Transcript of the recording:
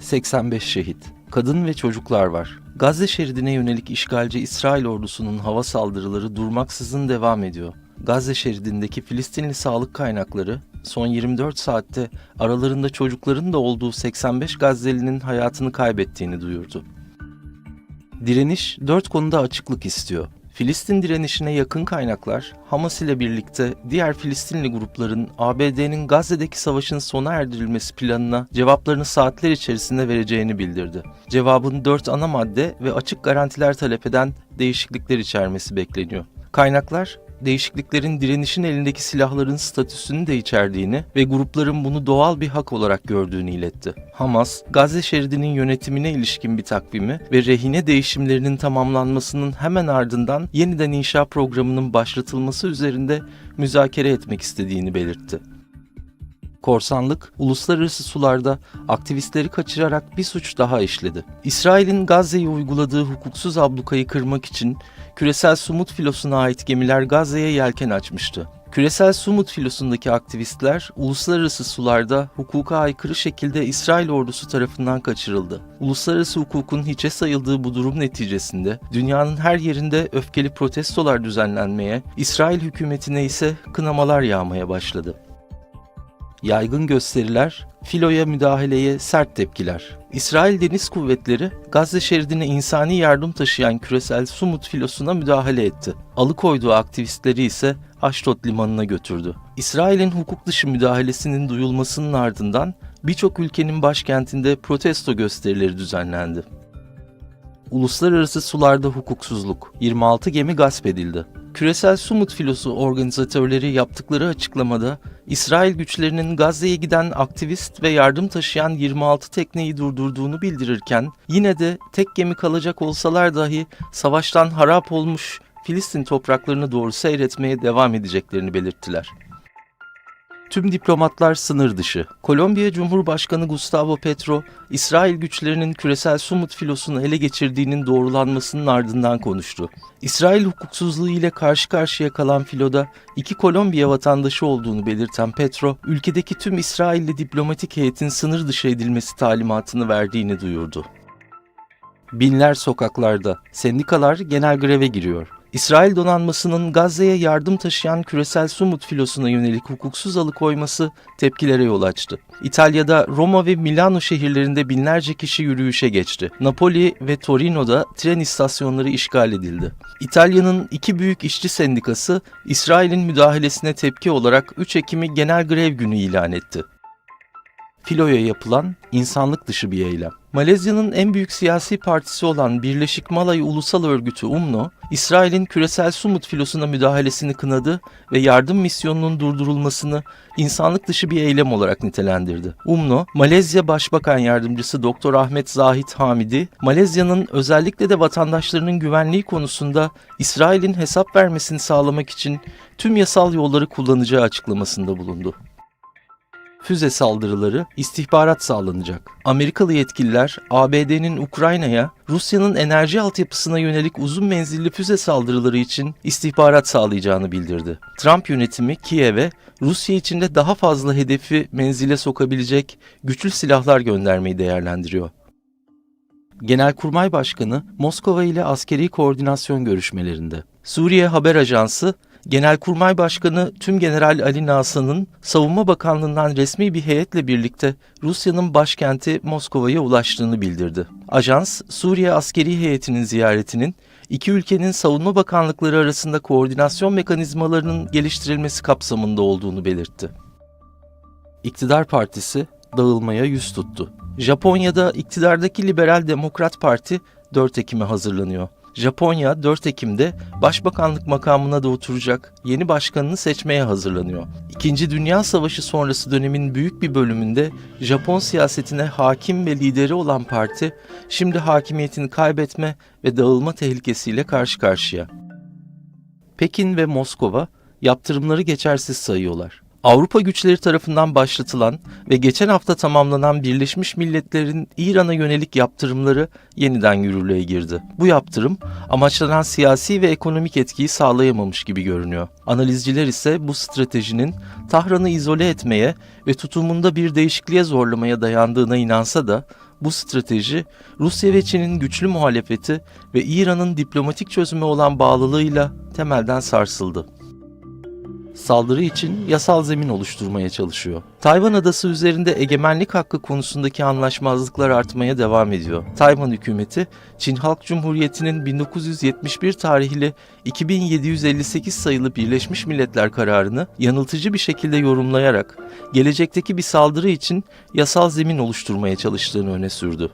85 şehit. Kadın ve çocuklar var. Gazze şeridine yönelik işgalci İsrail ordusunun hava saldırıları durmaksızın devam ediyor. Gazze şeridindeki Filistinli sağlık kaynakları son 24 saatte aralarında çocukların da olduğu 85 Gazze'linin hayatını kaybettiğini duyurdu. Direniş dört konuda açıklık istiyor. Filistin direnişine yakın kaynaklar, Hamas ile birlikte diğer Filistinli grupların ABD'nin Gazze'deki savaşın sona erdirilmesi planına cevaplarını saatler içerisinde vereceğini bildirdi. Cevabın dört ana madde ve açık garantiler talep eden değişiklikler içermesi bekleniyor. Kaynaklar, değişikliklerin direnişin elindeki silahların statüsünü de içerdiğini ve grupların bunu doğal bir hak olarak gördüğünü iletti. Hamas, Gazze şeridinin yönetimine ilişkin bir takvimi ve rehine değişimlerinin tamamlanmasının hemen ardından yeniden inşa programının başlatılması üzerinde müzakere etmek istediğini belirtti. Korsanlık, uluslararası sularda aktivistleri kaçırarak bir suç daha işledi. İsrail'in Gazze'ye uyguladığı hukuksuz ablukayı kırmak için küresel sumut filosuna ait gemiler Gazze'ye yelken açmıştı. Küresel Sumut filosundaki aktivistler uluslararası sularda hukuka aykırı şekilde İsrail ordusu tarafından kaçırıldı. Uluslararası hukukun hiçe sayıldığı bu durum neticesinde dünyanın her yerinde öfkeli protestolar düzenlenmeye, İsrail hükümetine ise kınamalar yağmaya başladı. Yaygın gösteriler, filoya müdahaleye sert tepkiler. İsrail Deniz Kuvvetleri Gazze şeridine insani yardım taşıyan küresel Sumut filosuna müdahale etti. Alıkoyduğu aktivistleri ise Aşdod limanına götürdü. İsrail'in hukuk dışı müdahalesinin duyulmasının ardından birçok ülkenin başkentinde protesto gösterileri düzenlendi. Uluslararası sularda hukuksuzluk. 26 gemi gasp edildi. Küresel Sumut Filosu organizatörleri yaptıkları açıklamada İsrail güçlerinin Gazze'ye giden aktivist ve yardım taşıyan 26 tekneyi durdurduğunu bildirirken yine de tek gemi kalacak olsalar dahi savaştan harap olmuş Filistin topraklarını doğru seyretmeye devam edeceklerini belirttiler. Tüm diplomatlar sınır dışı. Kolombiya Cumhurbaşkanı Gustavo Petro, İsrail güçlerinin küresel Sumut filosunu ele geçirdiğinin doğrulanmasının ardından konuştu. İsrail hukuksuzluğu ile karşı karşıya kalan filoda iki Kolombiya vatandaşı olduğunu belirten Petro, ülkedeki tüm İsrailli diplomatik heyetin sınır dışı edilmesi talimatını verdiğini duyurdu. Binler sokaklarda, sendikalar genel greve giriyor. İsrail donanmasının Gazze'ye yardım taşıyan küresel Sumut filosuna yönelik hukuksuz alıkoyması tepkilere yol açtı. İtalya'da Roma ve Milano şehirlerinde binlerce kişi yürüyüşe geçti. Napoli ve Torino'da tren istasyonları işgal edildi. İtalya'nın iki büyük işçi sendikası İsrail'in müdahalesine tepki olarak 3 Ekim'i genel grev günü ilan etti filoya yapılan insanlık dışı bir eylem. Malezya'nın en büyük siyasi partisi olan Birleşik Malay Ulusal Örgütü UMNO, İsrail'in küresel Sumut filosuna müdahalesini kınadı ve yardım misyonunun durdurulmasını insanlık dışı bir eylem olarak nitelendirdi. UMNO, Malezya Başbakan Yardımcısı Dr. Ahmet Zahit Hamidi, Malezya'nın özellikle de vatandaşlarının güvenliği konusunda İsrail'in hesap vermesini sağlamak için tüm yasal yolları kullanacağı açıklamasında bulundu füze saldırıları, istihbarat sağlanacak. Amerikalı yetkililer ABD'nin Ukrayna'ya, Rusya'nın enerji altyapısına yönelik uzun menzilli füze saldırıları için istihbarat sağlayacağını bildirdi. Trump yönetimi Kiev'e Rusya içinde daha fazla hedefi menzile sokabilecek güçlü silahlar göndermeyi değerlendiriyor. Genelkurmay Başkanı Moskova ile askeri koordinasyon görüşmelerinde. Suriye Haber Ajansı Genelkurmay Başkanı Tümgeneral Ali Nasan'ın Savunma Bakanlığı'ndan resmi bir heyetle birlikte Rusya'nın başkenti Moskova'ya ulaştığını bildirdi. Ajans, Suriye askeri heyetinin ziyaretinin iki ülkenin savunma bakanlıkları arasında koordinasyon mekanizmalarının geliştirilmesi kapsamında olduğunu belirtti. İktidar Partisi dağılmaya yüz tuttu. Japonya'da iktidardaki Liberal Demokrat Parti 4 Ekim'e hazırlanıyor. Japonya 4 Ekim'de başbakanlık makamına da oturacak yeni başkanını seçmeye hazırlanıyor. İkinci Dünya Savaşı sonrası dönemin büyük bir bölümünde Japon siyasetine hakim ve lideri olan parti şimdi hakimiyetini kaybetme ve dağılma tehlikesiyle karşı karşıya. Pekin ve Moskova yaptırımları geçersiz sayıyorlar. Avrupa güçleri tarafından başlatılan ve geçen hafta tamamlanan Birleşmiş Milletler'in İran'a yönelik yaptırımları yeniden yürürlüğe girdi. Bu yaptırım amaçlanan siyasi ve ekonomik etkiyi sağlayamamış gibi görünüyor. Analizciler ise bu stratejinin Tahran'ı izole etmeye ve tutumunda bir değişikliğe zorlamaya dayandığına inansa da Bu strateji Rusya ve Çin'in güçlü muhalefeti ve İran'ın diplomatik çözüme olan bağlılığıyla temelden sarsıldı. Saldırı için yasal zemin oluşturmaya çalışıyor. Tayvan adası üzerinde egemenlik hakkı konusundaki anlaşmazlıklar artmaya devam ediyor. Tayvan hükümeti, Çin Halk Cumhuriyeti'nin 1971 tarihli 2758 sayılı Birleşmiş Milletler kararını yanıltıcı bir şekilde yorumlayarak gelecekteki bir saldırı için yasal zemin oluşturmaya çalıştığını öne sürdü.